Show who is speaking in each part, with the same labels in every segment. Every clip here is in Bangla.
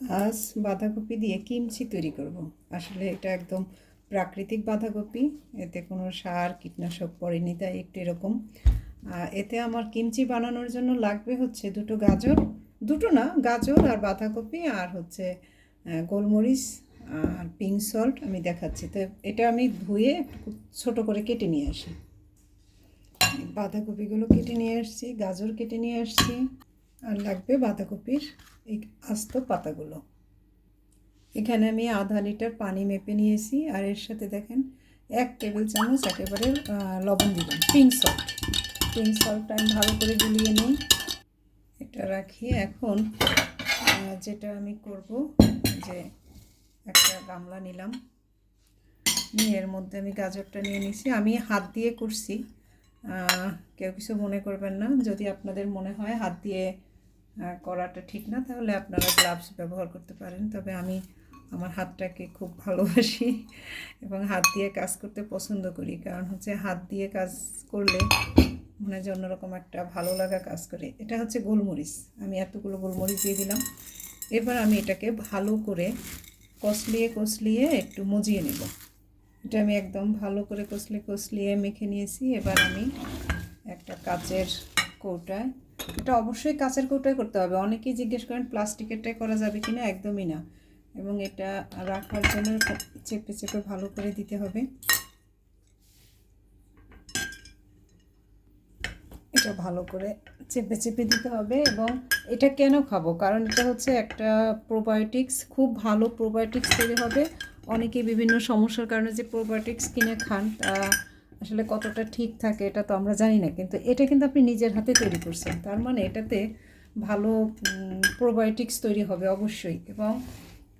Speaker 1: আজ বাঁধাকপি দিয়ে কিমচি তৈরি করব। আসলে এটা একদম প্রাকৃতিক বাঁধাকপি, এতে কোনো সার, কীটনাশক পড়েনি, তাই একটু এরকম। এতে আমার কিমচি বানানোর জন্য লাগবে হচ্ছে দুটো গাজর, দুটো না, গাজর আর বাঁধাকপি আর হচ্ছে গোলমরিচ আর পিঙ্ক সল্ট আমি দেখাচ্ছি। তো এটা আমি ধুয়ে ছোটো করে কেটে নিয়ে আসি। বাঁধাকপিগুলো কেটে নিয়ে আসছি, গাজর কেটে নিয়ে আসছি, আর লাগবে বাঁধাকপির এই আস্ত পাতাগুলো। এখানে আমি আধা লিটার পানি মেপে নিয়েছি আর এর সাথে দেখেন এক টেবিল চামচ একেবারে লবণ দিলাম পিঙ্ক সল্ট পিঙ্ক সল্টটা আমি ভালো করে গুলিয়ে নিই। এটা রাখি এখন যেটা আমি করব, যে একটা গামলা নিলাম। নিয়ে এর মধ্যে আমি গাজরটা নিয়ে নিছি। আমি হাত দিয়ে করছি। কেউ কিছু মনে করবেন না। যদি আপনাদের মনে হয় হাত দিয়ে করাটা ঠিক না, তাহলে আপনারা গ্লাভস ব্যবহার করতে পারেন। তবে আমি আমার হাতটাকে খুব ভালোবাসি এবং হাত দিয়ে কাজ করতে পছন্দ করি। কারণ হচ্ছে হাত দিয়ে কাজ করলে মনে হয় অন্যরকম একটা ভালো লাগা কাজ করে। এটা হচ্ছে গোলমরিচ। আমি এতগুলো গোলমরিচ দিয়ে দিলাম। এবার আমি এটাকে ভালো করে কষলিয়ে কষলিয়ে একটু মজিয়ে নেব। এটা আমি একদম ভালো করে কষলে, কষলিয়ে মেখে নিয়েছি। এবার আমি একটা কাচের কৌটায় এটা অবশ্যই কাচের কৌটায় করতে হবে। অনেকেই জিজ্ঞেস করেন প্লাস্টিকেরটাই করা যাবে কি না একদমই না। এবং এটা রাখার জন্য চেপে চেপে ভালো করে দিতে হবে। এটা ভালো করে চেপে চেপে দিতে হবে এবং এটা কেন খাব? কারণ এটা হচ্ছে একটা প্রোবায়োটিক্স খুব ভালো প্রোবায়োটিক্স তৈরি হবে। অনেকে বিভিন্ন সমস্যার কারণে যে প্রোবায়োটিক্স কিনে খান, তা আসলে কতটা ঠিক থাকে এটা তো আমরা জানি না, কিন্তু এটা কিন্তু আপনি নিজের হাতে তৈরি করছেন। তার মানে এটাতে ভালো প্রোবায়োটিক্স তৈরি হবে অবশ্যই। এবং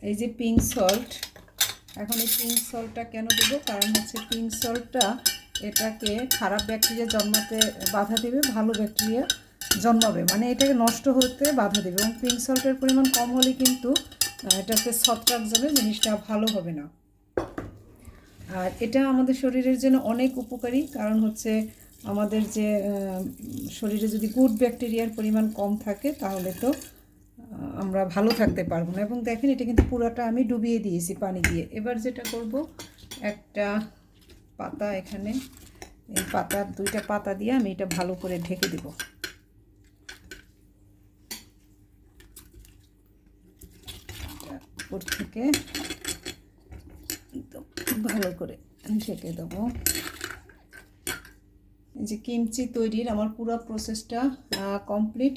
Speaker 1: এই যে পিঙ্ক সল্ট এখন এই পিঙ্ক সল্টটা কেন দেবো? কারণ হচ্ছে পিঙ্ক সল্টটা এটাকে খারাপ ব্যাকটেরিয়া জন্মাতে বাধা দেবে, ভালো ব্যাকটেরিয়া জন্মাবে। মানে এটাকে নষ্ট হতে বাধা দেবে। এবং পিঙ্ক সল্টের পরিমাণ কম হলে কিন্তু এটাতে ছত্রাক যাবে, জিনিসটা ভালো হবে না। আর এটা আমাদের শরীরের জন্য অনেক উপকারী, কারণ হচ্ছে আমাদের যে শরীরে যদি গুড ব্যাকটেরিয়ার পরিমাণ কম থাকে তাহলে তো আমরা ভালো থাকতে পারব না। এবং দেখেন এটা কিন্তু পুরোটা আমি ডুবিয়ে দিয়েছি পানি দিয়ে। এবার যেটা করব, একটা পাতা এখানে, এই পাতার দুইটা পাতা দিয়ে আমি এটা ভালো করে ঢেকে দেব। উপর থেকে, একদম ভালো করে ঢেকে দেবো। এই যে কিমচি তৈরির আমার পুরো প্রসেসটা কমপ্লিট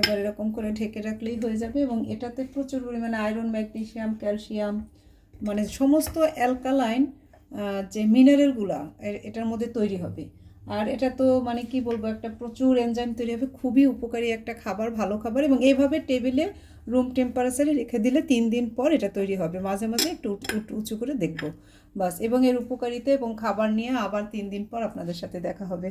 Speaker 1: এবার এরকম করে ঢেকে রাখলেই হয়ে যাবে এবং এটাতে প্রচুর পরিমাণে আয়রন ম্যাগনেশিয়াম ক্যালসিয়াম মানে সমস্ত অ্যালকালাইন যে মিনারেলগুলা এটার মধ্যে তৈরি হবে। আর এটা তো মানে কি বলব, একটা প্রচুর এনজাইম তৈরি হবে, খুবই উপকারী একটা খাবার, ভালো খাবার, এবং এইভাবে টেবিলে রুম টেম্পারেচারে রেখে দিলে তিন দিন পর এটা তৈরি হবে। মাঝে মাঝে একটু উঁচু করে দেখব। বাস, এবং এর উপকারিতা এবং খাবার নিয়ে আবার তিন দিন পর আপনাদের সাথে দেখা হবে।